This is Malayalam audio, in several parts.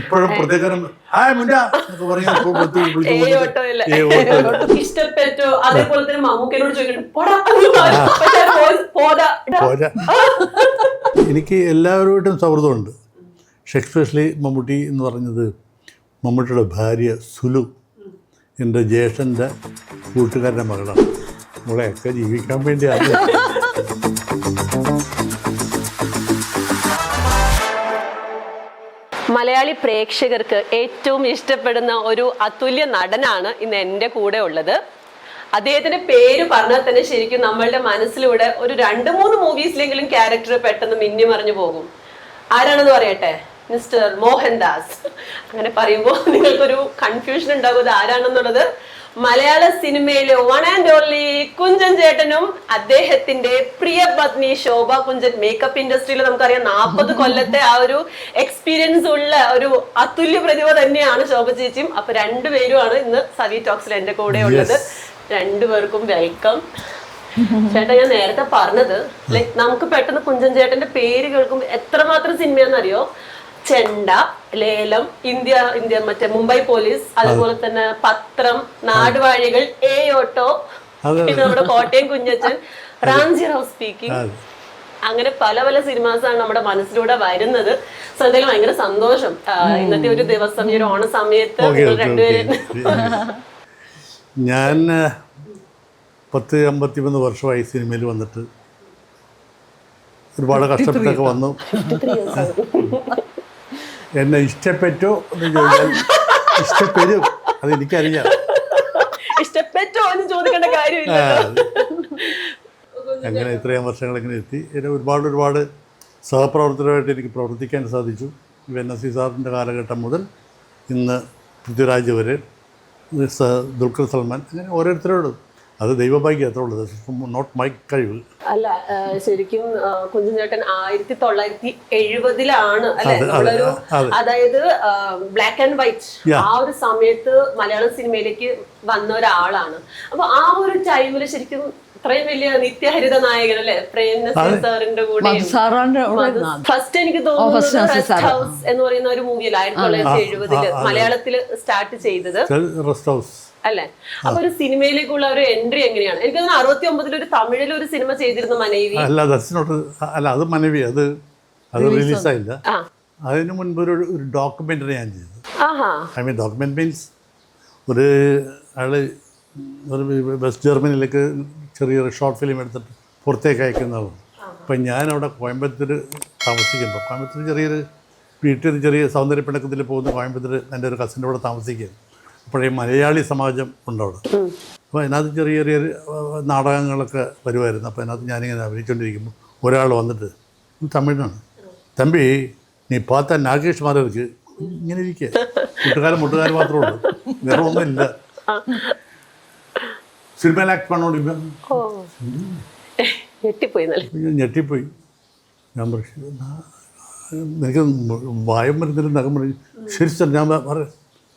ഇപ്പോഴും പ്രത്യേകം ഹായ് മുണ്ട എന്നൊക്കെ ഇഷ്ടപ്പെട്ടു അതേപോലെ തന്നെ മമ്മൂക്കനോട് ചോദിക്കണം. എനിക്ക് എല്ലാവരുമായിട്ടും സൗഹൃദമുണ്ട്. പക്ഷെ എക്സ്പെഷ്യലി മമ്മൂട്ടി എന്ന് പറഞ്ഞത് മമ്മൂട്ടിയുടെ ഭാര്യ സുലു എന്റെ ജ്യേഷ്ഠന്റെ കൂട്ടുകാരന്റെ മകളാണ്. നമ്മളെയൊക്കെ ജീവിക്കാൻ വേണ്ടിയാണ് മലയാളി പ്രേക്ഷകർക്ക് ഏറ്റവും ഇഷ്ടപ്പെടുന്ന ഒരു അതുല്യ നടനാണ് ഇന്ന് എന്റെ കൂടെ ഉള്ളത്. അദ്ദേഹത്തിന്റെ പേര് പറഞ്ഞാൽ തന്നെ ശരിക്കും നമ്മളുടെ മനസ്സിലൂടെ ഒരു രണ്ട് മൂന്ന് മൂവീസിലെങ്കിലും ക്യാരക്ടർ പെട്ടെന്ന് മിന്നി മറിഞ്ഞു പോകും. ആരാണെന്ന് പറയട്ടെ? മിസ്റ്റർ മോഹൻദാസ്. അങ്ങനെ പറയുമ്പോൾ നിങ്ങൾക്കൊരു കൺഫ്യൂഷൻ ഉണ്ടാകും ഇത് ആരാണെന്നുള്ളത് മലയാള സിനിമയിലെ വൺ ആൻഡ് ഓൺലി കുഞ്ചൻ ചേട്ടനും അദ്ദേഹത്തിന്റെ പ്രിയ പത്നി ശോഭ കുഞ്ചൻ മേക്കപ്പ് ഇൻഡസ്ട്രിയിൽ നമുക്കറിയാം. നാൽപ്പത് കൊല്ലത്തെ ആ ഒരു എക്സ്പീരിയൻസ് ഉള്ള ഒരു അതുല്യ പ്രതിഭ തന്നെയാണ് ശോഭ ചേച്ചിയും. അപ്പൊ രണ്ടുപേരുമാണ് ഇന്ന് സവി ടോക്സിൽ എന്റെ കൂടെ ഉള്ളത്. രണ്ടുപേർക്കും വെൽക്കം ചേട്ടാ ഞാൻ നേരത്തെ പറഞ്ഞത് ലൈക് നമുക്ക് പെട്ടെന്ന് കുഞ്ചൻ ചേട്ടന്റെ പേര് കേൾക്കുമ്പോൾ എത്രമാത്രം സിനിമയാണെന്നറിയോ ചെണ്ട ലേലം ഇന്ത്യ ഇന്ത്യ മറ്റേ മുംബൈ പോലീസ് അതുപോലെ തന്നെ പത്രം നാടുവാഴികൾ എ ഓട്ടോ. പിന്നെ നമ്മുടെ കോട്ടയം കുഞ്ഞച്ചൻ റാംജി റാവ് സ്പീക്കിംഗ്. അങ്ങനെ പല പല സിനിമാസാണ് നമ്മുടെ മനസ്സിലൂടെ വരുന്നത്. സോ എന്തായാലും ഭയങ്കര സന്തോഷം. ഇന്നത്തെ ഒരു ദിവസം ഈ ഒരു ഓണ സമയത്ത് രണ്ടുപേരും ഞാൻ പത്ത് അമ്പത്തി മൂന്ന് വർഷമായി സിനിമയിൽ വന്നിട്ട് ഒരുപാട് കഷ്ടപ്പെട്ടൊക്കെ വന്നു. എന്നെ ഇഷ്ടപ്പെട്ടോ എന്ന് ചോദിച്ചാൽ ഇഷ്ടപ്പെടും അത് എനിക്കറിയാം ഇഷ്ടപ്പെട്ടോ എന്ന് ചോദിക്കേണ്ട കാര്യമില്ല. അങ്ങനെ ഇത്രയും വർഷങ്ങൾ ഇങ്ങനെ എത്തി. എന്നെ ഒരുപാട് ഒരുപാട് സഹപ്രവർത്തകരായിട്ട് എനിക്ക് പ്രവർത്തിക്കാൻ സാധിച്ചു. എൻ എസ് സി സാറിന്റെ കാലഘട്ടം മുതൽ ഇന്ന് പൃഥ്വിരാജ് വരെ ദുൽഖർ സൽമാൻ അങ്ങനെ ഓരോരുത്തരോടും അത് ദൈവഭാഗ്യം അത്ര ഉള്ളത് നോട്ട് മൈ കഴിവ്. അല്ല ശരിക്കും കുഞ്ഞുചേട്ടൻ ആയിരത്തി തൊള്ളായിരത്തി എഴുപതിലാണ് നമ്മളൊരു അതായത് ബ്ലാക്ക് ആൻഡ് വൈറ്റ് ആ ഒരു സമയത്ത് മലയാള സിനിമയിലേക്ക് വന്ന ഒരാളാണ്. അപ്പൊ ആ ഒരു ടൈമിൽ ശരിക്കും ഇത്രയും വലിയ നിത്യഹരിത നായകൻ അല്ലെ? പ്രേം സാറിന്റെ കൂടെ ഫസ്റ്റ് എനിക്ക് തോന്നുന്നു തോന്നുന്നത് റെസ്റ്റ് ഹൗസ് എന്ന് പറയുന്ന ഒരു മൂവിയിൽ ആയിരത്തി തൊള്ളായിരത്തി എഴുപതിൽ മലയാളത്തിൽ സ്റ്റാർട്ട് ചെയ്തത്. റെസ്റ്റ് ഹൗസ് അല്ലെ? അപ്പൊ ഒരു സിനിമയിലേക്കുള്ള ഒരു എൻട്രി എങ്ങനെയാണ്? എനിക്ക് തോന്നുന്നു അറുപത്തി ഒമ്പതിൽ ഒരു തമിഴിൽ ഒരു സിനിമ ചെയ്തിരുന്നു മനവി. അല്ല ദർശനോട്ട് അല്ല അത് മനവി അത് അത് റിലീസായില്ല ആയില്ല. അതിന് മുൻപ് ഒരു ഒരു ഡോക്യുമെന്ററി ഞാൻ ചെയ്തു. ഐ മീൻ ഡോക്യുമെന്റ് മീൻസ് ഒരു ആൾ ഒരു വെസ്റ്റ് ജർമ്മനിയിലേക്ക് ചെറിയൊരു ഷോർട്ട് ഫിലിം എടുത്തിട്ട് പുറത്തേക്ക് അയക്കുന്നതാണ് അപ്പം ഞാനവിടെ കോയമ്പത്തൂർ താമസിക്കുമ്പോൾ കോയമ്പത്തൂർ ചെറിയൊരു വീട്ടിൽ ചെറിയ സൗന്ദര്യ പിണക്കത്തിൽ പോകുന്ന കോയമ്പത്തൂർ എന്റെ ഒരു കസിന്റെ കൂടെ താമസിക്കുകയാണ്. അപ്പോഴേ മലയാളി സമാജം ഉണ്ടവിടെ. അപ്പോൾ അതിനകത്ത് ചെറിയ ചെറിയ നാടകങ്ങളൊക്കെ വരുമായിരുന്നു. അപ്പോൾ അതിനകത്ത് ഞാനിങ്ങനെ അഭിനയിച്ചുകൊണ്ടിരിക്കുമ്പോൾ ഒരാൾ വന്നിട്ട് തമിഴാണ് തമ്പി നീ പാത്ത നാഗേഷ് മാർക്ക് ഇങ്ങനെ ഇരിക്കുക മുട്ടുകാരൻ മാത്രമേ ഉള്ളൂ. വേറെ ഒന്നുമില്ല. സിനിമയിൽ ആക്ട് ഞെട്ടിപ്പോയി ഞാൻ ഞെട്ടിപ്പോയി. ഞാൻ പറഞ്ഞു എനിക്ക് വായം വരുന്നില്ല നഖം പറഞ്ഞു ശരി സാർ ഞാൻ പറയാം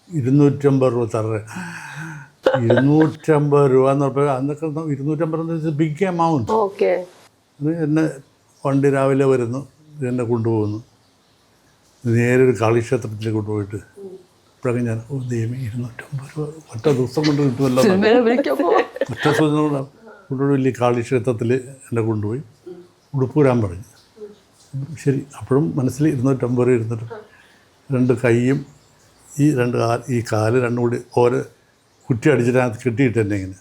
ഇരുന്നൂറ്റമ്പത് രൂപ തറ ഇരുന്നൂറ്റമ്പത് രൂപ എന്ന് പറഞ്ഞാൽ അന്നൊക്കെ ഇരുന്നൂറ്റമ്പത് ബിഗ് എമൗണ്ട് ഓക്കെ അത് എന്നെ വണ്ടി രാവിലെ വരുന്നു എന്നെ കൊണ്ടുപോകുന്നു. നേരെ ഒരു കാളിക്ഷേത്രത്തിൽ കൊണ്ടുപോയിട്ട് ഇപ്പോഴൊക്കെ ഞാൻ ഓ ദൈവമേ ഇരുന്നൂറ്റമ്പത് രൂപ. ഒറ്റ ദിവസം കൊണ്ട് കിട്ടുമല്ലോ ഒറ്റ ദിവസം കൊണ്ട് കൊണ്ടുപോയി വലിയ കാളിക്ഷേത്രത്തിൽ എന്നെ കൊണ്ടുപോയി ഉടുപ്പൂരാൻ പറഞ്ഞു. ശരി അപ്പോഴും മനസ്സിൽ ഇരുന്നൂറ്റമ്പത് രൂപ ഇരുന്നിട്ട് രണ്ട് കൈയും ഈ രണ്ട് ഈ കാൽ രണ്ടും കൂടി ഓരോ കുറ്റി അടിച്ചിട്ട് കെട്ടിയിട്ട് തന്നെ ഇങ്ങനെ.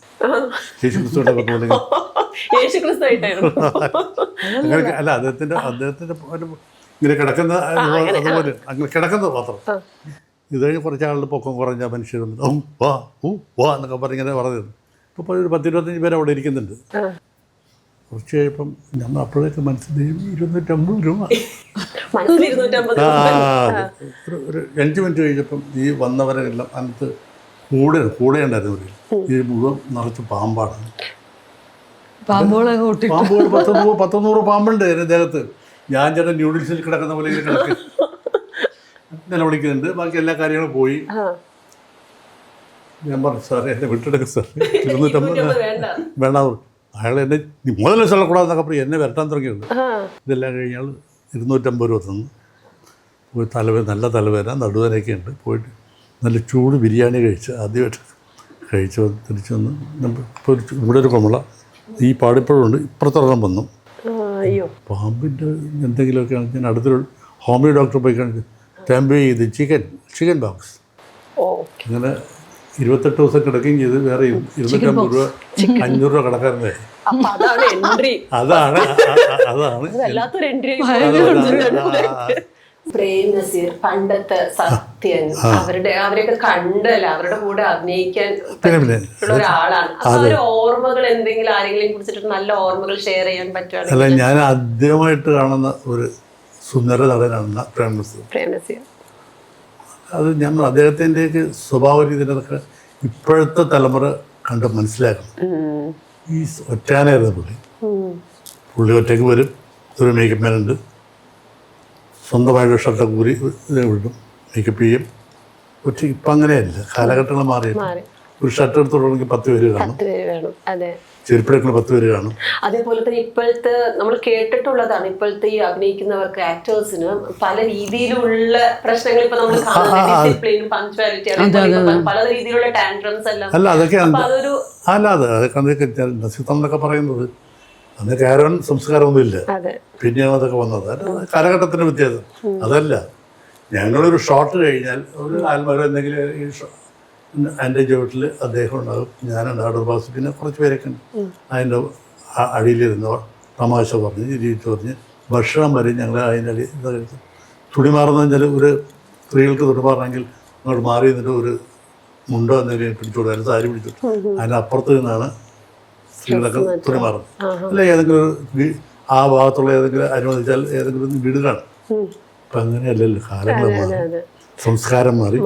യേശു ക്രിസ്തുവിന്റെ കൊണ്ടുപോയി യേശു ക്രിസ്തു അങ്ങനെ അല്ല അദ്ദേഹത്തിന്റെ അദ്ദേഹത്തിന്റെ ഒരു ഇങ്ങനെ കിടക്കുന്ന അതുപോലെ അങ്ങനെ കിടക്കുന്നത് മാത്രം. ഇത് കഴിഞ്ഞ് കുറച്ച് ആളുടെ പൊക്കം കുറഞ്ഞ മനുഷ്യർ ഓ വാ ഊ വാ എന്നൊക്കെ പറഞ്ഞിങ്ങനെ പറഞ്ഞിരുന്നു. ഇപ്പോൾ ഒരു പത്തിരുപത്തഞ്ച് പേര് അവിടെ ഇരിക്കുന്നുണ്ട്. കുറച്ച് കഴിയപ്പം നമ്മൾ അപ്പോഴേക്ക് മനസ്സിലായി ഇരുന്നൂറ്റമ്പത് രൂപ. മനസ്സിൽ ഇരുന്നൂറ്റമ്പത് ആ അതെ. ഒരു അഞ്ച് മിനിറ്റ് കഴിഞ്ഞപ്പം ഈ വന്നവരെല്ലാം അതിനകത്ത് കൂടെ കൂടെ ഉണ്ടായിരുന്നു ഈ മുഴുവൻ നിറച്ച് പാമ്പാണ്. പാമ്പുകൾ പത്ത് നൂറ് പത്ത് നൂറ് പാമ്പുണ്ട് എന്റെ ദേഹത്ത്. ഞാൻ ചേട്ടൻ ന്യൂഡിൽസിൽ കിടക്കുന്ന പോലെ കിടക്ക്. നിലവിളിക്കുന്നുണ്ട് ബാക്കി എല്ലാ കാര്യങ്ങളും പോയി. ഞാൻ പറഞ്ഞു സാറേ എന്നെ വിട്ടെടുക്കും സാർ ഇരുന്നൂറ്റമ്പത് വേണ്ട. അയാൾ എന്നെ "നീ മുതലേ ചൊല്ലക്കൂടാന്നൊക്കെ പറയും എന്നെ വരട്ടാൻ തുടങ്ങിയുണ്ട് ഇതെല്ലാം കഴിഞ്ഞാൽ ഇരുന്നൂറ്റമ്പത് രൂപ തന്നു. പോയി തലവേദന നല്ല തലവേദന നടുവേദനയൊക്കെ ഉണ്ട് പോയിട്ട് നല്ല ചൂട് ബിരിയാണി കഴിച്ച് ആദ്യമായിട്ട് കഴിച്ച് വന്ന് തിരിച്ച് വന്ന് ഇപ്പോൾ ഇവിടെ ഒരു കുമള ഈ പാടിപ്പഴുണ്ട് ഇപ്പുറത്തൊരെണ്ണം വന്നു. പാമ്പിന്റെ എന്തെങ്കിലുമൊക്കെ ആണെങ്കിൽ ഞാൻ അടുത്തൊരു ഹോമിയോ ഡോക്ടറെ പോയി കാണിച്ചു ടാമ്പ് ചെയ്ത് ചിക്കൻ ചിക്കൻ ബോക്സ്. അങ്ങനെ ഇരുപത്തെട്ട് ദിവസം കിടക്കുകയും ചെയ്ത് വേറെ ഇരുന്നൂറ്റമ്പത് രൂപ അഞ്ഞൂറ് രൂപ കടക്കാരന്റെ അപ്പൊ അതാണ് എൻട്രി അതാണ് പ്രേം നസീർ പണ്ടത്തെ സത്യൻ അവരുടെ അവരെയൊക്കെ കണ്ടല്ല അവരുടെ കൂടെ അഭിനയിക്കാൻ ഒരാളാണ്. ഒരു ഓർമ്മകൾ എന്തെങ്കിലും ആരെങ്കിലും കുറിച്ചിട്ട് നല്ല ഓർമ്മകൾ ഷെയർ ചെയ്യാൻ പറ്റുവാണ് അല്ല ഞാൻ ആദ്യമായിട്ട് കാണുന്ന ഒരു സുന്ദര നടനാണ് പ്രേം നസീർ. പ്രേം നസീർ. അത് ഞങ്ങൾ അദ്ദേഹത്തിന്റെയൊക്കെ സ്വഭാവ രീതിയിലൊക്കെ ഇപ്പോഴത്തെ തലമുറ കണ്ട് മനസ്സിലാക്കണം ഈ ഒറ്റാനായിരുന്നു പുള്ളി. പുള്ളി ഒറ്റയ്ക്ക് വരും ഒരു മേക്കപ്പ് മേലുണ്ട് സ്വന്തമായിട്ട് ഷർട്ടൊക്കെ കൂരി വിടും മേക്കപ്പ് ചെയ്യും. ഒറ്റ ഇപ്പം അങ്ങനെയല്ല കാലഘട്ടങ്ങൾ മാറി. ഒരു ഷർട്ട് എടുത്തോളണമെങ്കിൽ പത്ത് പേര് കാണും. വേണം പത്ത് പേര് കാണും. അതേപോലെ തന്നെ ഇപ്പോഴത്തെ നമ്മൾ കേട്ടിട്ടുള്ളതാണ് ഇപ്പോഴത്തെ ഈ അഭിനയിക്കുന്നവർക്ക് ആക്ടേഴ്സിന് പല രീതിയിലുള്ള പ്രശ്നങ്ങൾ ഇപ്പൊ നമ്മൾ ഡിസിപ്ലിൻ പങ്ക്ച്വാലിറ്റി പല രീതിയിലുള്ള ടാൻഡ്രംസ് എല്ലാം. അല്ല അതൊക്കെ അതൊരു അല്ല അത് അതൊക്കെ നസീത്തം എന്നൊക്കെ പറയുന്നത്. അന്ന് കാരവൻ സംസ്കാരമൊന്നുമില്ല. പിന്നെയാണ് അതൊക്കെ വന്നത്. കാലഘട്ടത്തിന്റെ കാലഘട്ടത്തിന്റെ വ്യത്യാസം അതല്ല ഞങ്ങളൊരു ഷോട്ട് കഴിഞ്ഞാൽ ഒരു ആൽമര എന്തെങ്കിലും ഈ എന്റെ ചുവട്ടിൽ അദ്ദേഹം ഉണ്ടാകും. ഞാനുണ്ട് അടുത്ത ബാസു പിന്നെ കുറച്ച് പേരൊക്കെ ഉണ്ട്. അതിന്റെ അടിയിലിരുന്നവർ അടിയിലിരുന്ന് തമാശ പറഞ്ഞ് ജീവിച്ചു പറഞ്ഞ് ഭക്ഷണം വരെ ഞങ്ങൾ അതിന്റെ അടി എന്താ കഴിച്ചു തുണി മാറുന്ന വെച്ചാൽ ഒരു സ്ത്രീകൾക്ക് തുണി മാറണമെങ്കിൽ അങ്ങോട്ട് മാറി നിന്നിട്ട് ഒരു മുണ്ട എന്തെങ്കിലും പിടിച്ചോടും അല്ലെങ്കിൽ സാരി പിടിച്ചു അതിന്റെ അപ്പുറത്ത് നിന്നാണ് സ്ത്രീകളൊക്കെ തുണി മാറുന്നത്. അല്ല ഏതെങ്കിലും ആ ഭാഗത്തുള്ള ഏതെങ്കിലും അനുവദിച്ചാൽ ഏതെങ്കിലും വീടുകളാണ് അപ്പം അങ്ങനെയല്ലല്ലോ. കാലങ്ങൾ മാറി. സംസ്കാരം മാറി.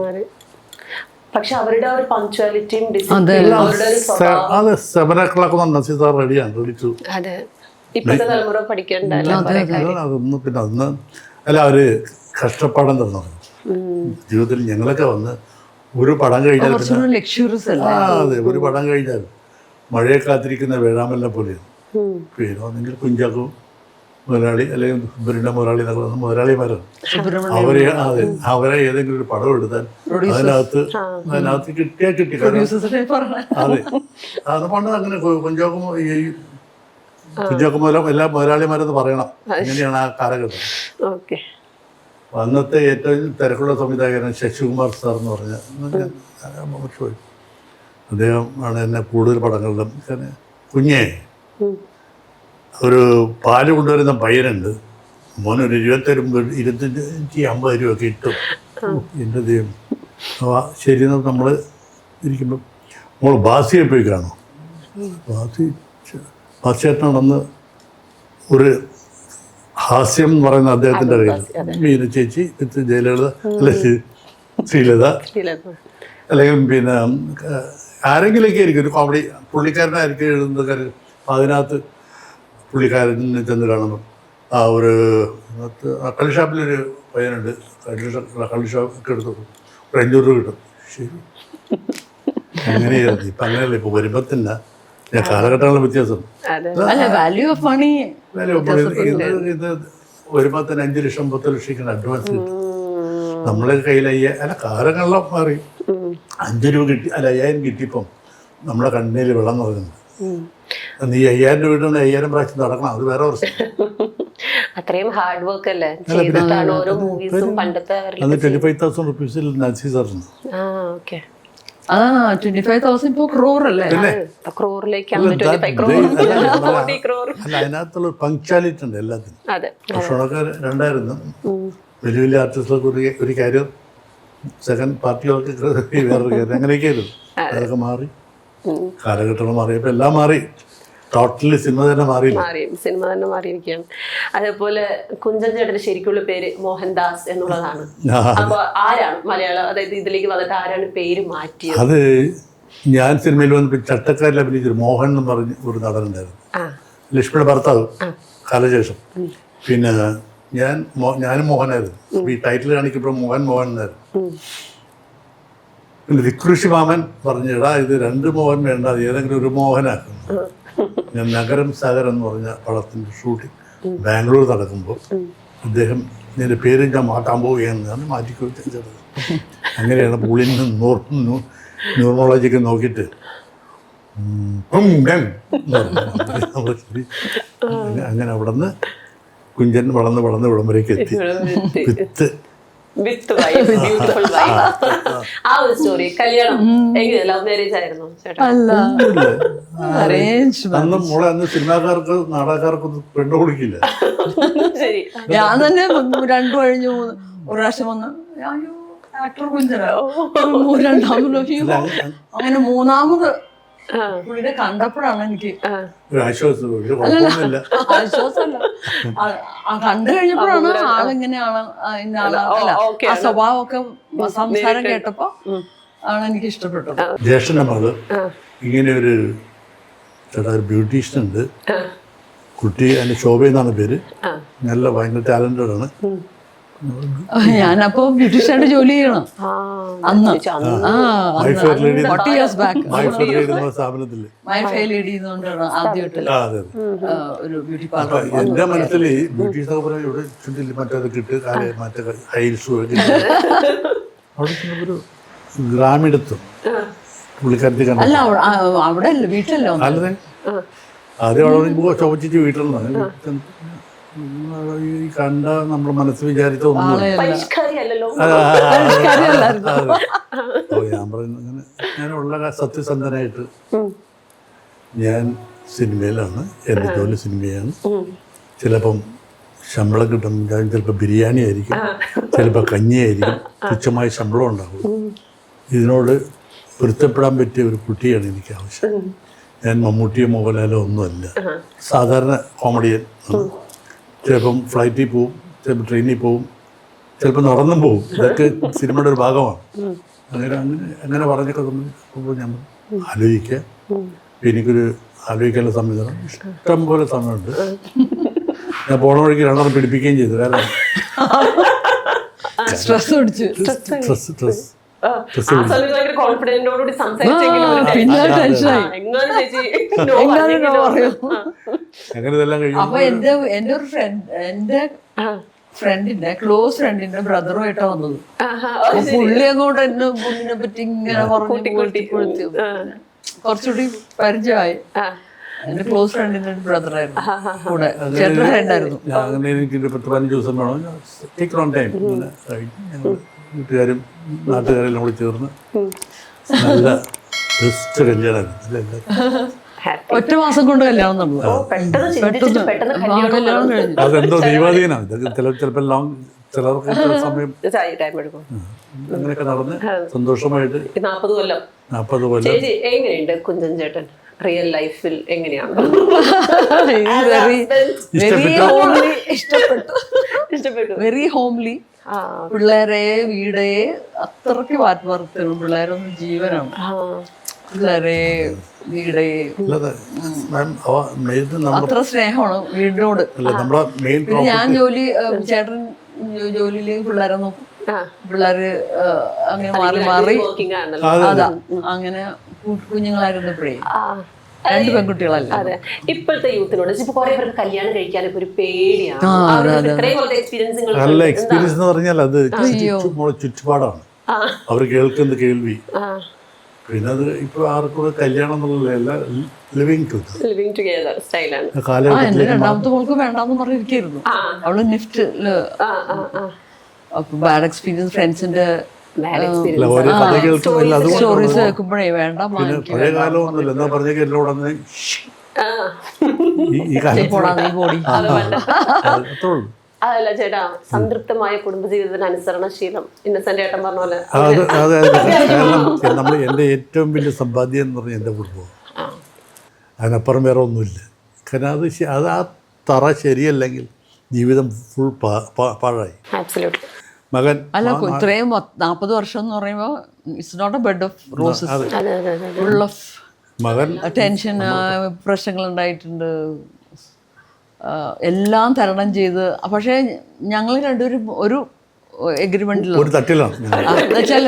പക്ഷെ അവരുടെ ഒരു പങ്ക്ച്വാലിറ്റിയും ഡിസിപ്ലിനും അവരുടെ സ്വഭാവം. അത് സെവൻ ഓ ക്ലോക്ക് നസീസാർ റെഡിയാണ് റെഡി ടു ഇപ്പോഴത്തെ തലമുറ പഠിക്കേണ്ടല്ലോ. പിന്നെ അന്ന് അല്ല അവർ കഷ്ടപ്പാടം തന്നു. ജീവിതത്തിൽ ഞങ്ങളൊക്കെ വന്ന് ഒരു പടം കഴിഞ്ഞാൽ അതെ ഒരു പടം കഴിഞ്ഞാൽ മഴയെ കാത്തിരിക്കുന്ന വേഴാമല്ല പോലെയാണ്. പേര് അല്ലെങ്കിൽ കുഞ്ചാക്കോ മുതലാളി അല്ലെങ്കിൽ സുബ്രഹ്മണ്യ മുതലാളി എന്നൊക്കെ പറഞ്ഞ മുതലാളിമാരാണ്. അവരെ അതെ അവരെ ഏതെങ്കിലും ഒരു പടം എടുത്താൽ അതിനകത്ത് അതിനകത്ത് കിട്ടിയാൽ കിട്ടി അതെ. അത് പണ്ട് അങ്ങനെ കുഞ്ചാക്കോ ഈ കുഞ്ചാക്കോ മുതലും എല്ലാ മുതലാളിമാരെന്ന് പറയണം. അങ്ങനെയാണ് ആ കാലഘട്ടം. അന്നത്തെ ഏറ്റവും തിരക്കുള്ള സംവിധായകൻ ശശികുമാർ സാർ എന്ന് പറഞ്ഞ അദ്ദേഹം ആണ് എന്നെ കൂടുതൽ പടങ്ങളിലും കുഞ്ഞേ. ഒരു പാൽ കൊണ്ടുവരുന്ന പയ്യനുണ്ട് മോനൊരു ഇരുപത്തൊരു ഇരുപത്തഞ്ച് അമ്പത് രൂപയൊക്കെ ഇട്ടു. എന്റെ ദൈവം. ശരി നമ്മൾ ഇരിക്കുമ്പോൾ മോൾ ബാസിയെ പോയി കാണും. ബാസി ബാസിയേട്ടനാണെന്ന് ഒരു ഹാസ്യം എന്ന് പറയുന്ന അദ്ദേഹത്തിന്റെ കയ്യിൽ മീന ചേച്ചി വിത്ത് ജയലളിത അല്ലെ ശ്രീ- ശ്രീലത. അല്ലെങ്കിൽ പിന്നെ ആരെങ്കിലൊക്കെ ആയിരിക്കും ഒരു കോമഡി പുള്ളിക്കാരനായിരിക്കും എഴുതുന്നതൊക്കെ അതിനകത്ത് പുള്ളിക്കാരനെ ചെന്ന് കാണുമ്പം ആ ഒരു കള്ളി ഷാപ്പിലൊരു പയ്യനുണ്ട്. കള്ളി ഷാപ്പ് കള്ളി ഷാപ്പൊക്കെ എടുത്തു ഒരു അഞ്ഞൂറ് രൂപ കിട്ടും. ശരി. അങ്ങനെയായിരുന്നു. ഇപ്പം അങ്ങനെയല്ല. ഇപ്പോൾ വരുമ്പോൾ തന്നെ ഞാൻ കാലഘട്ടങ്ങളുടെ വ്യത്യാസം. വാല്യൂ ഓഫ് മണി ഇത് വരുമ്പോൾ തന്നെ അഞ്ച് ലക്ഷം പത്ത് ലക്ഷം അഡ്വാൻസ് കിട്ടും. നമ്മളെ കയ്യിൽ അയ്യ അല്ല കാലങ്ങളിലും മാറി. അഞ്ച് രൂപ കിട്ടി അല്ല അയ്യായിരം കിട്ടിയപ്പം നമ്മളെ കണ്ണിൽ വെള്ളം നിറഞ്ഞു നീ അയ്യായിരം രൂപയുടെ അയ്യായിരം പ്രാവശ്യം നടക്കണം. അത് വേറെ പ്രശ്നം. അത്രയും ഹാർഡ് വർക്ക് അല്ലേ? ചെയ്തിട്ടാണ് ഓരോ മൂവീസും പണ്ടത്തെ ഫൈവ് തൗസൻഡ് റുപ്പീസിൽ സാറിന് ആ ഓക്കെ ആ ട്വന്റി ഫൈവ് തൗസൻഡ് ഇപ്പൊ ക്രോർ അല്ലേ? ക്രോറിലേക്കാണ് twenty five crore forty crore അല്ല അതിനകത്തുള്ള പങ്ക്ച്വാലിറ്റി ഉണ്ട് എല്ലാത്തിനും. അതെ ഭക്ഷണമൊക്കെ രണ്ടായിരുന്നു. വലിയ വലിയ ആർട്ടിസ്റ്റുകൾക്ക് ഒരു ഒരു കാര്യം സെക്കൻഡ് പാർട്ടികൾക്ക് വേറൊരു കാര്യം. അങ്ങനെയൊക്കെ ആയിരുന്നു അതൊക്കെ മാറി. കാലഘട്ടങ്ങൾ മാറിയപ്പോൾ എല്ലാം മാറി. ടോട്ടലി സിനിമ തന്നെ മാറി മാറി. സിനിമ തന്നെ മാറിയിരിക്കുകയാണ്. അതേപോലെ കുഞ്ചൻ ചേട്ടന്റെ ശരിക്കുള്ള പേര് മോഹൻദാസ് എന്നുള്ളതാണ്. അപ്പോൾ ആരാണ് മലയാളം? അതായത് ഇതിലേക്ക് വന്നിട്ട് ആരാണ് പേര് മാറ്റിയത്? അത് ഞാൻ സിനിമയിൽ വന്നപ്പോൾ ചട്ടക്കാരിൽ അഭിനയിച്ചൊരു മോഹൻ എന്ന് പറഞ്ഞ് ഒരു നടനുണ്ടായിരുന്നു ലക്ഷ്മിയുടെ ഭർത്താവ്. കാലശേഷം. പിന്നെ ഞാൻ ഞാനും മോഹനായിരുന്നു. ഈ ടൈറ്റിൽ കാണിക്കുമ്പോൾ മോഹൻ മോഹൻ എന്നായിരുന്നു. വികൃഷി മാമൻ പറഞ്ഞിടാ ഇത് രണ്ട് മോഹൻ വേണ്ട അത് ഏതെങ്കിലും ഒരു മോഹനാക്കുന്നു ഞാൻ നഗരം സാഗർ എന്ന് പറഞ്ഞ പടത്തിന്റെ ഷൂട്ടിംഗ് ബാംഗ്ലൂർ നടക്കുമ്പോൾ അദ്ദേഹം നിന്റെ പേര് ഞാൻ മാറ്റാൻ പോവുകയെന്നാണ് മാറ്റിക്കൊടുത്തത് മാറ്റി കൊടുത്തത് അങ്ങനെയാണ് പുള്ളിൽ നിന്ന് നൂർ ന്യൂറോളജിക്ക് നോക്കിയിട്ട്. അങ്ങനെ- അങ്ങനെ അവിടെ നിന്ന് കുഞ്ചൻ വളർന്ന് വളർന്ന് ഇവിടം വരേക്ക് എത്തി. വിത്ത് വിത്ത് ബ്യൂട്ടിഫുൾ ആ ഒരു സ്റ്റോറി കല്യാണം. എങ്ങനെ ലവ് മാരേജ് ആയിരുന്നു ചേട്ടാ. അല്ല. അറേഞ്ച് അന്ന് മോളെ അന്ന് സിനിമാക്കാർക്ക് നാടകക്കാർക്കൊന്നും പെണ്ണു കൊടുക്കില്ല. ശരി. ഞാൻ തന്നെ രണ്ടു കഴിഞ്ഞു മൂന്ന് ഒരു പ്രാവശ്യം വന്ന് അയ്യോ ആക്ടർ കുഞ്ചന. രണ്ടാമത്. അങ്ങനെ മൂന്നാമത് പുള്ളിനെ കണ്ടപ്പോഴാണ് എനിക്ക് ആശ്വാസമല്ല. കണ്ടു കഴിഞ്ഞപ്പോഴാണ് ആളെങ്ങനെയാണ് ആ, ഇന്ന ഓക്കേ ആ സ്വഭാവമൊക്കെ സംസാരം കേട്ടപ്പോ ആണ് എനിക്ക് ഇഷ്ടപ്പെട്ടത് ജ്യേഷ്ഠന്റെ മകൾ ഇങ്ങനെ ഒരു ചേട്ടാ ഒരു ബ്യൂട്ടീഷ്യൻ ഉണ്ട് കുട്ടി അതിന്റെ ശോഭ എന്നാണ് പേര്. നല്ല ഭയങ്കര ടാലന്റഡ് ആണ് ഞാനപ്പോ ബ്യൂട്ടീഷ്യനായിട്ട് ജോലി ചെയ്യണം. ആ, അന്ന്. ഫോർട്ടി ഇയേഴ്സ് ബാക്ക് ആദ്യമായിട്ട് ഒരു ബ്യൂട്ടി അപ്പൊ പാർലർ എന്റെ മനസ്സിൽ പറഞ്ഞാൽ ഇവിടെ ചുണ്ടിൽ മറ്റേത് കിട്ട് കാല മറ്റേ ഹൈൽസും അവിടെ ഒരു ഗ്രാമീണത്വം പുള്ളിക്കാരത്തി അല്ല അവിടെ അല്ല വീട്ടിലല്ല. അല്ലേ? ആദ്യം അവിടെ ചോദിച്ചിട്ട് വീട്ടിൽ നിന്ന് ഈ കണ്ട നമ്മൾ മനസ്സ് വിചാരിച്ച ഒന്നും ഞാൻ പറയുന്നു അങ്ങനെ ഞാനുള്ള സത്യസന്ധനായിട്ട് ഞാൻ സിനിമയിലാണ് എന്റെ ജോലി സിനിമയാണ് ചിലപ്പം ശമ്പളം കിട്ടും ഞാൻ ചിലപ്പോൾ ബിരിയാണി ആയിരിക്കും ചിലപ്പോൾ കഞ്ഞിയായിരിക്കും തുച്ഛമായ ശമ്പളം ഉണ്ടാവും ഇതിനോട് പൊരുത്തപ്പെടാൻ പറ്റിയ ഒരു കുട്ടിയാണ് എനിക്ക് ആവശ്യം ഞാൻ മമ്മൂട്ടിയോ മോഹൻലാലോ ഒന്നുമല്ല സാധാരണ കോമഡിയൻ ആണ്. ചിലപ്പം ഫ്ലൈറ്റിൽ പോവും ചിലപ്പോൾ ട്രെയിനിൽ പോവും ചിലപ്പോൾ നടന്നും പോവും. ഇതൊക്കെ സിനിമയുടെ ഒരു ഭാഗമാണ്. അങ്ങനെ അങ്ങനെ അങ്ങനെ പറഞ്ഞൊക്കെ തോന്നുമ്പോൾ ഞാൻ ആലോചിക്കുക ഇപ്പം എനിക്കൊരു ആലോചിക്കാനുള്ള സമയത്താണ് ഇഷ്ടം പോലെ സമയമുണ്ട്. ഞാൻ പോണ വഴിക്ക് രണ്ടെണ്ണം പിടിപ്പിക്കുകയും ചെയ്തു കാരണം സ്ട്രെസ് പിന്നെ ടെൻഷനായി എങ്ങാനും അങ്ങനെ ഇതെല്ലാം കഴിയും അപ്പൊ എന്റെ എന്റെ ഒരു ഫ്രണ്ട് എന്റെ ഫ്രണ്ടിന്റെ ക്ലോസ് ഫ്രണ്ടിന്റെ ബ്രദറുമായിട്ടാ വന്നത്. ആഹാ, അപ്പൊ പുള്ളി അങ്ങോട്ട് എന്നെ പുള്ളിനെ പറ്റി ഇങ്ങനെ പറഞ്ഞു കൂട്ടി കൂട്ടി. കൊളുത്തി. കുറച്ചുകൂടി പരിചയമായി. എന്റെ ക്ലോസ് ഫ്രണ്ടിന്റെ ബ്രദറായിരുന്നു കൂടെ ചേട്ടൻ ഫ്രണ്ടായിരുന്നു. അങ്ങനെ എനിക്ക് ഒരു പത്ത് പതിനഞ്ച് ദിവസം വേണം. ടേക്ക് ഓൺ ടൈം വീട്ടുകാരും നാട്ടുകാരെല്ലാം കൂടി ചേർന്ന് നല്ല ബെസ്റ്റ് കല്യാണമായിരുന്നു. ഒറ്റ മാസം കൊണ്ട് കല്യാണം പെട്ടെന്ന് കല്യാണം കഴിഞ്ഞു. അതെന്തോ ദൈവാധീനം. ചിലപ്പോൾ ലോങ് ചിലർക്ക് ചില സമയം ടൈം എടുക്കും. അങ്ങനെയൊക്കെ നടന്ന് സന്തോഷമായിട്ട് ഈ നാപ്പത് കൊല്ലം. നാൽപ്പത് കൊല്ലം. എങ്ങനെയുണ്ട് കുഞ്ചൻ ചേട്ടൻ? റിയൽ ലൈഫിൽ എങ്ങനെയാണ്? വെരി വെരി ഹോംലി ഇഷ്ടപ്പെട്ടു. ഇഷ്ടപ്പെട്ടു. വെരി ഹോംലി ആ. പിള്ളേരെ വീടേ അത്രയ്ക്ക് വാത്മർത്ഥ്യമാണ് പിള്ളേരൊന്നും ജീവനാണ്. പിള്ളേരെ വീടേ. അല്ലാതെ. മാം അവ മെയിൻ നമ്മുടെ അത്ര സ്നേഹമാണ് വീടിനോട്. അല്ല നമ്മുടെ മെയിൻ പിന്നെ ഞാൻ ജോലി ചേട്ടൻ ജോലിയിലേക്ക് പിള്ളേരെ നോക്കും ആ. പിള്ളേര് അങ്ങനെ മാറി മാറി വർക്കിംഗ് ആണല്ലോ. അതാ അങ്ങനെ കുഞ്ഞുങ്ങളായിരുന്നു കുഞ്ഞുങ്ങളായിരുന്നപ്പോഴേ. ആ, രണ്ട് പെൺകുട്ടികളല്ല? അതെ. ഇപ്പോഴത്തെ യൂത്തിനോട് ഇപ്പൊ കുറെ പേർക്ക് കല്യാണം കഴിക്കാൻ ഇപ്പൊ ഒരു പേടിയാണ്. എക്സ്പീരിയൻസ് നല്ല എക്സ്പീരിയൻസ് എന്ന് പറഞ്ഞാൽ അത് ചുറ്റും ചുറ്റുപാടാണ്. അവർ കേൾക്കുന്ന കേൾവി. ആ. പിന്നെ അത് ഇപ്പോൾ ആർക്കും കല്യാണം എന്നുള്ളതല്ല ലിവിങ് ലിവിങ് ടുഗദർ സ്റ്റൈലാണ് ആ എന്റെ കാലഘട്ടത്തിലേക്ക് രണ്ടാമത്തെ മോൾക്ക് വേണ്ടാന്ന് പറഞ്ഞിരിക്കായിരുന്നു. അവൾ നിഫ്റ്റിൽ ബാഡ് എക്സ്പീരിയൻസ് ഫ്രണ്ട്സിന്റെ സ്റ്റോറീസ് കേൾക്കുമ്പോഴേ വേണ്ട പഴയ കാലമൊന്നുമില്ല എന്താ എന്നോട് ഈ കാലം അത്രേ ഉള്ളൂ. അതല്ല ചേട്ടാ സംതൃപ്തമായ കുടുംബജീവിതത്തിന് അനുസരണശീലം. ഇന്നസെന്റ് ഏട്ടൻ പറഞ്ഞ പോലെ. അതെ അതെ. കാരണം നമ്മൾ എന്റെ ഏറ്റവും വലിയ സമ്പാദ്യം എന്ന് പറഞ്ഞാൽ എന്റെ കുടുംബം. ആ. അതിനപ്പുറം വേറെ ഒന്നുമില്ല. കാരണം അത് അത് ആ തറ ശരിയല്ലെങ്കിൽ ജീവിതം ഫുൾ പാഴായി. മകൻ അല്ല ഇത്രയും നാൽപ്പത് വർഷം എന്ന് പറയുമ്പോൾ it's not a bed of roses full of മകൻ ടെൻഷൻ പ്രശ്നങ്ങൾ ഉണ്ടായിട്ടുണ്ട്. എല്ലാം തരണം ചെയ്ത് പക്ഷേ ഞങ്ങൾ രണ്ടുപേരും ഒരു എഗ്രിമെന്റിലാണ് ഒരു തട്ടിലാണ്. എന്നുവെച്ചാൽ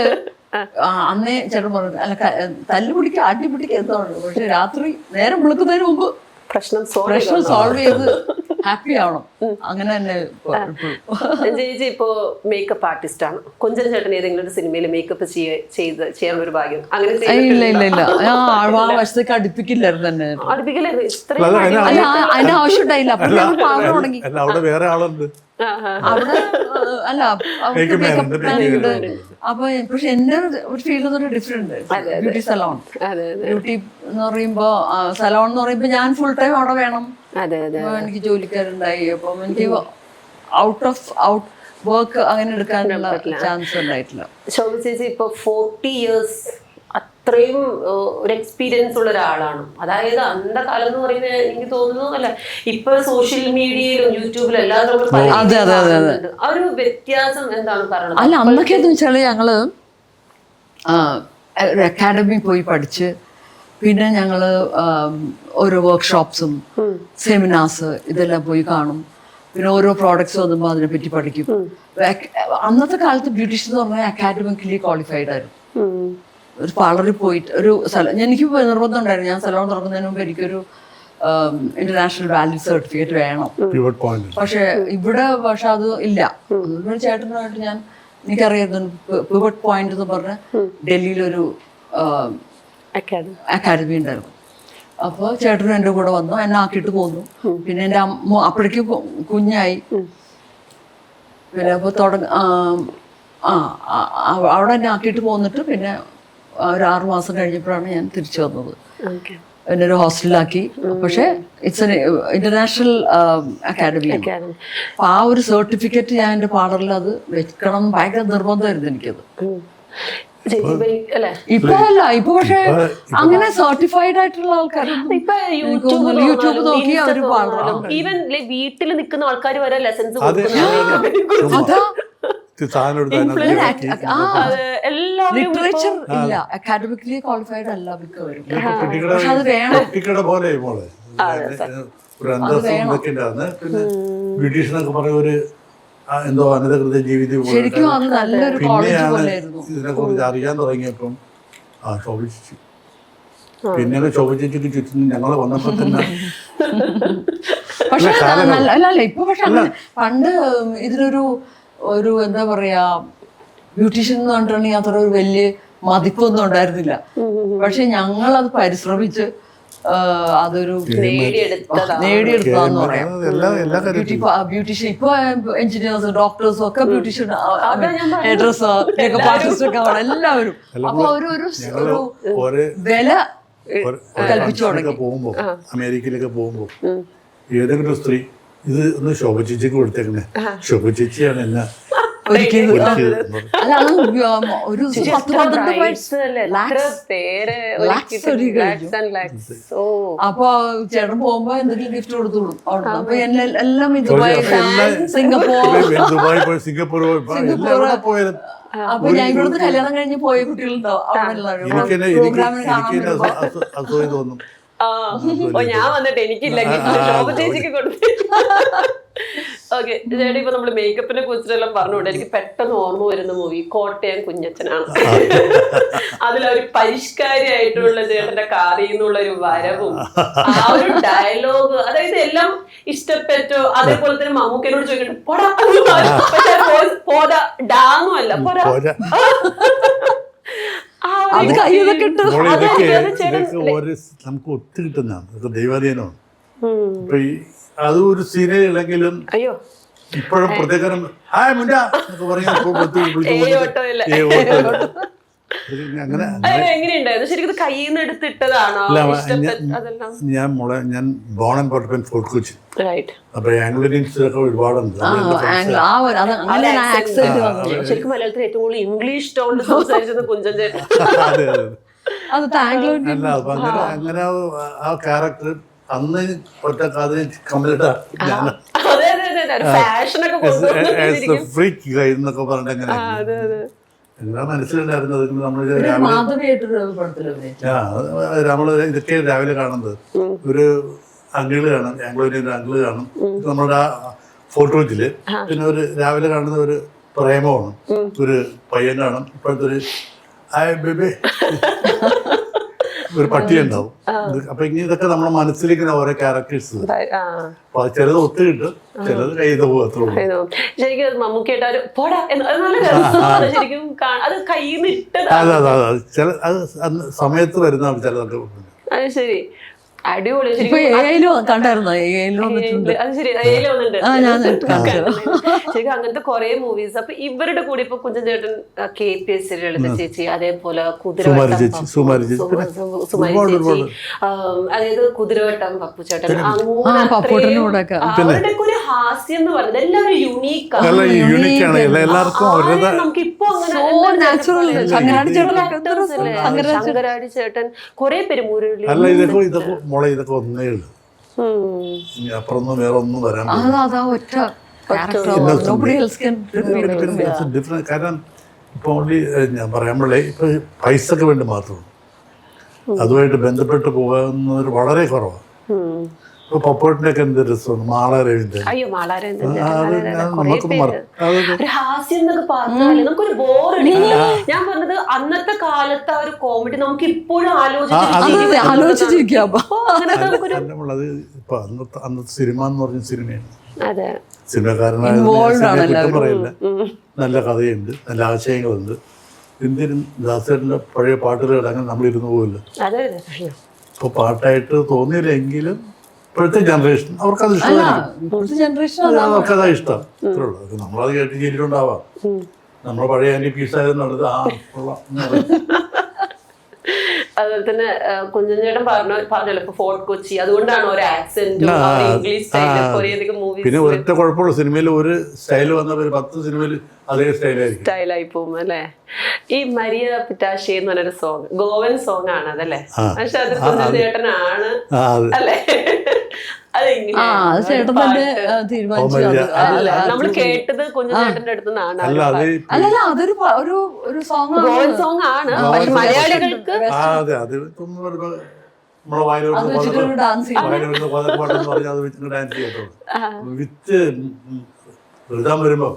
അന്നേ ചേട്ടൻ പറഞ്ഞു അല്ല തല്ലുപിടിക്ക് തല്ല് എന്താണല്ലോ എന്താണ് പക്ഷെ രാത്രി നേരം വിളിക്കുന്നതിന് മുമ്പ് പ്രശ്നം സോൾവ് പ്രശ്നം സോൾവ് ചെയ്ത് ഹാപ്പി ആവണം. അങ്ങനെ തന്നെ. ചേച്ചി ഇപ്പോ മേക്കപ്പ് ആർട്ടിസ്റ്റ് ആണ്. കൊഞ്ചൻ ചേട്ടൻ ഏതെങ്കിലും ഒരു സിനിമയിൽ മേക്കപ്പ് ചെയ്ത് ചെയ്യാനുള്ള ഒരു ഭാഗ്യം. അങ്ങനെ ഇല്ല ഇല്ല ഇല്ല. ഞാൻ ആ വശത്തേക്ക് അടുപ്പിക്കില്ലായിരുന്നു തന്നെ. അടുപ്പിക്കില്ലായിരുന്നു. ഇത്രയും അതിന് ആവശ്യം ഉണ്ടായില്ല അപ്പൊ ഞാൻ പാടാൻ തുടങ്ങി. അവിടെ വേറെ ആളുണ്ട്. ആ, ആ. അവിടെ അല്ല അപ്പൊ പക്ഷെ എന്റെ ഒരു ഫീൽഡ് ഒരു ഡിഫറെന്റ് ബ്യൂട്ടി സലോൺ അതെ. ബ്യൂട്ടി എന്ന് പറയുമ്പോ സലോൺ എന്ന് പറയുമ്പോ ഞാൻ ഫുൾ ടൈം അവിടെ വേണം. എനിക്ക് ജോലിക്കാരുണ്ടായി. അപ്പം എനിക്ക് ഔട്ട് ഓഫ് ഔട്ട് വർക്ക് അങ്ങനെ എടുക്കാനുള്ള ചാൻസ് ഉണ്ടായിട്ടില്ല. ശോഭ ചേച്ചി ഇപ്പൊ ഫോർട്ടി ഇയേഴ്സ് അത്രയും ഒരു എക്സ്പീരിയൻസ് ഉള്ള ഒരാളാണ്. അതായത് അന്റെ കാലം എന്ന് പറയുന്നത് എനിക്ക് തോന്നുന്നു അല്ല ഇപ്പൊ സോഷ്യൽ മീഡിയയിലും യൂട്യൂബിലും എല്ലാവരും. ആ ഒരു വ്യത്യാസം എന്താണ് പറയുന്നത് അല്ല അന്നൊക്കെ എന്ന് വെച്ചാൽ ഞങ്ങൾ അക്കാഡമി പോയി പഠിച്ച് പിന്നെ ഞങ്ങൾ ഓരോ വർക്ക്ഷോപ്സും സെമിനാർസ് ഇതെല്ലാം പോയി കാണും. പിന്നെ ഓരോ പ്രോഡക്ട്സ് വന്നുമ്പോൾ അതിനെപ്പറ്റി പഠിക്കും. അന്നത്തെ കാലത്ത് ബ്യൂട്ടീഷ്യൻ എന്ന് പറഞ്ഞാൽ അക്കാഡമിക്കലി ക്വാളിഫൈഡ് ആയിരുന്നു. ഒരു പാർലറിൽ പോയിട്ട് ഒരു സ്ഥലം എനിക്ക് നിർബന്ധം ഉണ്ടായിരുന്നു. ഞാൻ സ്ഥലം തുറക്കുന്നതിന് മുമ്പ് എനിക്കൊരു ഇന്റർനാഷണൽ വാല്യൂ സർട്ടിഫിക്കറ്റ് വേണം. പക്ഷെ ഇവിടെ പക്ഷെ അത് ഇല്ല. ചേട്ടനുമായിട്ട് ചേട്ടനായിട്ട് ഞാൻ എനിക്കറിയാം പിവട്ട് പോയിന്റ് എന്ന് പറഞ്ഞ ഡൽഹിയിലൊരു അക്കാദമി ഉണ്ടായിരുന്നു. അപ്പോൾ ചേട്ടനും എന്റെ കൂടെ വന്നു. എന്നെ ആക്കിയിട്ട് പോന്നു. പിന്നെ എന്റെ അമ്മ അപ്പോഴേക്കും കുഞ്ഞായി. പിന്നെ അപ്പോൾ തുടങ്ങ ആ അവിടെ എന്നെ ആക്കിയിട്ട് പോന്നിട്ട് പിന്നെ ഒരു ആറ് മാസം കഴിഞ്ഞപ്പോഴാണ് ഞാൻ തിരിച്ചു വന്നത്. എന്നെ ഒരു ഹോസ്റ്റലിലാക്കി. പക്ഷേ ഇറ്റ്സ് എൻ ഇന്റർനാഷണൽ അക്കാദമി അപ്പൊ ആ ഒരു സർട്ടിഫിക്കറ്റ് ഞാൻ എന്റെ പാർലറിൽ അത് വെക്കണം. ഭയങ്കര നിർബന്ധമായിരുന്നു എനിക്കത്. ഇപ്പൊ ഈ- അല്ലേ? അല്ല ഇപ്പൊ പക്ഷെ അങ്ങനെ സർട്ടിഫൈഡ് ആയിട്ടുള്ള ആൾക്കാരൊന്നും ഇപ്പൊ യൂട്യൂബ്. യൂട്യൂബ് നോക്കി അവർ ഈവൻ വീട്ടിൽ നിൽക്കുന്ന ആൾക്കാർ വരെ ലെസൺസ് അതെ. ലിറ്ററേച്ചർ ഇല്ല. അക്കാഡമിക്കലി ക്വാളിഫൈഡ് അല്ല മിക്കവരും പക്ഷെ അത് വേണം. പോലെ ഒരു അന്തസ്സും പിന്നെ പറഞ്ഞ ഒരു എന്തോ അനധികൃത ജീവിതം പോലെ ശരിക്കും നല്ലൊരു കോളേജ് പിന്നെയാണ് പോലെയായിരുന്നു ഇതിനെ കുറിച്ച് അറിയാൻ തുടങ്ങിയപ്പം ആ ശോഭിച്ചു. പിന്നീട് ശോഭിച്ചിട്ട് ചുറ്റും ഞങ്ങൾ വന്നപ്പോ തന്നെ പക്ഷെ അല്ല ഇപ്പൊ പക്ഷെ പണ്ട് ഇതിനൊരു ഒരു എന്താ പറയാ ബ്യൂട്ടീഷ്യൻ എന്ന് പറഞ്ഞിട്ടുണ്ടെങ്കിൽ അത്ര ഒരു വലിയ മതിപ്പൊന്നും ഉണ്ടായിരുന്നില്ല. പക്ഷെ ഞങ്ങൾ അത് പരിശ്രമിച്ച് അതൊരു പറയാം. എല്ലാ എല്ലാ ബ്യൂട്ടീഷ്യൻ ഇപ്പൊ എഞ്ചിനീയേഴ്സ് ഡോക്ടേഴ്സും ഒക്കെ ബ്യൂട്ടീഷ്യൻ മേക്കപ്പ് ആർട്ടിസ്റ്റ് ഒക്കെ ആണ് എല്ലാവരും. അപ്പൊ ഒരു വില പോകുമ്പോ അമേരിക്കയിലൊക്കെ പോകുമ്പോ ഏതെങ്കിലും സ്ത്രീ ഇത് ഒന്ന് ശോഭ ചേച്ചിക്ക് കൊടുത്തേക്കണേ ശോഭ ചേച്ചിയാണ് എന്നെ ഒരു പത്ത് പന്ത്രണ്ട് അപ്പൊ ചേട്ടൻ പോകുമ്പോ എന്തെങ്കിലും ഗിഫ്റ്റ് കൊടുത്തോളും. അവിടുന്ന് അപ്പൊ എല്ലാം ദുബായ് സിംഗപ്പൂർ സിംഗപ്പൂർ അപ്പൊ ഞാൻ ഇവിടുന്ന് കല്യാണം കഴിഞ്ഞ് പോയ കുട്ടികളുണ്ടാവും. അവിടെ എല്ലാവരും. പ്രോഗ്രാമിന് കാണാൻ അസൂയ തോന്നും. ഓ ഞാൻ വന്നിട്ട് എനിക്കില്ല ശോഭ ചേച്ചിക്ക് കൊടുത്തു ഓക്കെ ചേട്ടാ ഇപ്പൊ നമ്മൾ മേക്കപ്പിനെ കുറിച്ചിട്ടെല്ലാം പറഞ്ഞുകൊണ്ട് എനിക്ക് പെട്ടെന്ന് ഓർമ്മ വരുന്ന മൂവി കോട്ടയം കുഞ്ഞച്ചനാണ് അതിലൊരു പരിഷ്കാരിയായിട്ടുള്ള ചേട്ടന്റെ കാറിൽ നിന്നുള്ള ഒരു വരവും ആ. ഒരു ഡയലോഗ് അതായത് എല്ലാം ഇഷ്ടപ്പെട്ടു. അതേപോലെ തന്നെ മമ്മൂക്കനോട് ചോദിക്കണം പോടാ പോടാ ഡാന്നും അല്ല പോരാ. അത് ഇട്ട് നമുക്ക് ഒത്തിരി കിട്ടുന്നതാണ്. ഇതൊക്കെ ദൈവാധീനമാണ്. ഇപ്പൊ ഈ അത് ഒരു സീനയിലെങ്കിലും അയ്യോ. ഇപ്പോഴും പ്രത്യേകം ഹായ് മുണ്ട എന്നൊക്കെ പറഞ്ഞ് അങ്ങനെ എങ്ങനെയുണ്ടായിരുന്നു ശരിക്കും ഇത് കയ്യിൽ നിന്ന് എടുത്തിട്ടതാണോ ഇഷ്ടപ്പെട്ട ഞാൻ- അതെല്ലാം? ഞാൻ മോളെ ഞാൻ born and Fort Kochi right അപ്പൊ ആംഗ്ലീൻസ് ഒക്കെ ഒരുപാടുണ്ട്. ആംഗ്ല- ശരിക്കും മലയാളത്തിൽ ഏറ്റവും കൂടുതൽ ഇംഗ്ലീഷ് ടോണിൽ സംസാരിച്ചത് കുഞ്ചൻ ചേട്ടൻ. അല്ല അപ്പൊ അങ്ങനെ അങ്ങനെ ആ- ക്യാരക്ടർ അന്ന് ഒറ്റ കാതിൽ കമ്പ്ലീറ്റ് ഞാൻ അതെ അതെ അതെ അതെ. ഫാഷനൊക്കെ കൊണ്ടുവന്നിരിക്കും ഫ്രീക്ക് കൈ എന്നൊക്കെ പറഞ്ഞിട്ട് അങ്ങനെ എന്താ മനസ്സിലുണ്ടായിരുന്നത് നമ്മൾ നമ്മൾ ഇതൊക്കെ രാവിലെ കാണുന്നത്. ഒരു അങ്കിൾ കാണും ഒരു അങ്കിൾ കാണും. നമ്മുടെ ആ ഫോട്ടോ പിന്നെ ഒരു രാവിലെ കാണുന്ന ഒരു പ്രേമമാണ്. ഒരു പയ്യൻ കാണും. ഇപ്പോഴത്തെ ഒരു ഹായ് ബേബി. ഒരു പട്ടി ഉണ്ടാവും. അപ്പൊ ഇനി ഇതൊക്കെ നമ്മുടെ മനസ്സിലേക്ക് ഓരോ ക്യാരക്ടേഴ്സ് അപ്പൊ ചിലത് ഒത്തു കിട്ടും ചിലത് കയ്യിൽ പോകത്തുള്ളൂ ശരിക്കും അത് ഒരു പോടാ എന്ന് അത് നല്ല രസമാണ്. ശരിക്കും അത് കയ്യിൽ നിന്ന് ഇട്ടതാ അതെ അതെ. അതെ ചില അത് സമയത്ത് വരുന്ന ചിലതൊക്കെ അത് ശരി. അടിപൊളി. ശരിക്കും അങ്ങനത്തെ കുറെ മൂവീസ് അപ്പൊ ഇവരുടെ കൂടെ ഇപ്പൊ കുഞ്ചൻ ചേട്ടൻ കെ പി എസ് ലളിത ചേച്ചി അതേപോലെ കുതിരവട്ടം സുമാരി ചേച്ചി അതായത് കുതിരവട്ടം പപ്പു ചേട്ടൻ. അവരുടെ ഒരു ഹാസ്യം എന്ന് പറയുന്നത് എല്ലാവരും യുണീക്കാണ് എല്ലാവർക്കും നമുക്ക് ഇപ്പൊ അങ്ങനെ ശങ്കരാടി ചേട്ടൻ കുറെ പേര് മുരളി മോളെ ഇതൊക്കെ ഒന്നേ ഉള്ളൂ. ഇനി അപ്പുറമൊന്നും വേറെ ഒന്നും വരാൻ ഡിഫറെന്റ് കാരണം ഇപ്പോൾ ഓൺലി ഞാൻ പറയുമ്പോഴേ ഇപ്പൊ പൈസക്ക് വേണ്ടി മാത്രം. അതുമായിട്ട് ബന്ധപ്പെട്ട് പോകുന്നവർ വളരെ കുറവാണ്. ഇപ്പൊ പപ്പോട്ടിന്റെ ഒക്കെ എന്ത് രസമാണ്? മാള അയ്യോ അത് ഒരു ഹാസ്യം എന്നൊക്കെ പറഞ്ഞാൽ നമുക്കൊരു ബോറടിക്കില്ല ഞാൻ പറഞ്ഞത് അന്നത്തെ കാലത്തെ ആ ഒരു കോമഡി നമുക്ക് ഇപ്പോഴും നമ്മളത് ഇപ്പൊ അന്നത്തെ അന്നത്തെ സിനിമ എന്ന് പറഞ്ഞ സിനിമയാണ്. അതെ. സിനിമക്കാരനായ കുറ്റം പറയില്ല. നല്ല കഥയുണ്ട് നല്ല ആശയങ്ങളുണ്ട്. എന്തിനും ദാസേട്ടന്റെ പഴയ പാട്ടുകൾ അങ്ങനെ നമ്മൾ ഇരുന്ന് പോകില്ല അതെ. അതെ ഇപ്പോൾ പാട്ടായിട്ട് തോന്നിയില്ലെങ്കിലും ഇപ്പോഴത്തെ ജനറേഷൻ അവർക്കത് അത് അവർക്കതാ ഇഷ്ടം. അത്രേ ഉള്ളൂ. അത് നമ്മളത് കേട്ട് ചെയ്തിട്ടുണ്ടാവാം നമ്മൾ പഴയ ആന്റി പീസായതുകൊണ്ട് ആ കൊള്ളാം. എന്ന് പറയും. അതുപോലെ തന്നെ ആ, കുഞ്ഞഞ്ചേട്ടൻ പറഞ്ഞ പറഞ്ഞല്ലോ ഇപ്പൊ ഫോർട്ട് കൊച്ചി അതുകൊണ്ടാണ് ഒരു ആക്സെന്റും ഇംഗ്ലീഷ് പിന്നെ ഒരൊറ്റ കുഴപ്പമുള്ള സിനിമയിൽ ഒരു സ്റ്റൈൽ വന്ന ഒരു പത്ത് സിനിമയിൽ അതേ സ്റ്റൈലായിരിക്കും സ്റ്റൈലായി പോകും അല്ലേ? ഈ മരിയ പിറ്റാശി എന്ന് പറഞ്ഞൊരു സോങ് ഗോവൻ സോങ് ആണ് അതല്ലേ? പക്ഷെ അത് കുഞ്ഞഞ്ചേട്ടനാണ് അല്ലേ? ആ അത് ചേട്ടൻ തന്നെ തീരുമാനിച്ചു. നമ്മൾ കേട്ടത് കുഞ്ഞുചേട്ടന്റെ അടുത്ത് നിന്നാണ് അല്ല അത് അല്ലല്ല അതൊരു ഒരു ഒരു സോങ് ഗോവൻ സോങ് ആണ്. മലയാളികൾക്ക് വിത്ത് എഴുതാൻ വരുമ്പോ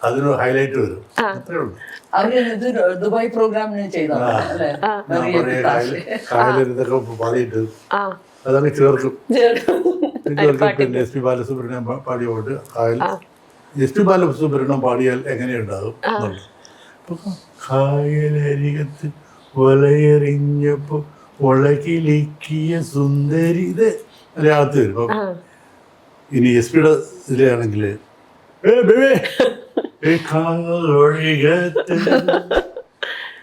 അതിന് ഹൈലൈറ്റ് വരും. അവർ ദുബായ് പ്രോഗ്രാമിന് ചെയ്തതാണ് പാടിയിട്ട് ആ. ചേർക്കും. ചേർക്കും. പിന്നെ എസ് പി ബാലസുബ്രഹ്മണ്യം പാടിയ പാട്ട് കായൽ എസ് പി ബാലസുബ്രഹ്മണ്യം പാടിയാൽ എങ്ങനെയുണ്ടാകും കായലരികത്ത് വലയെറിഞ്ഞപ്പോ ഉളകിലിക്കിയ സുന്ദരി ഇത് മലയാളത്തിൽ വരും. ഇനി എസ് പിയുടെ ഇതിലാണെങ്കിൽ കാലൊഴികത്ത്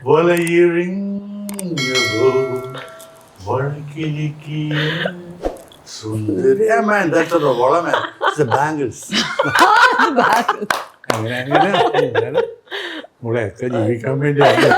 വലയെറിഞ്ഞപ്പോ മുളകിലിക്കിയ സുന്ദരി. ആ man, that's not a wallet, man. It's the bangles. അങ്ങനെ അങ്ങനെ. അങ്ങനെ നമ്മളെയൊക്കെ ജീവിക്കാൻ വേണ്ടിയാണ്.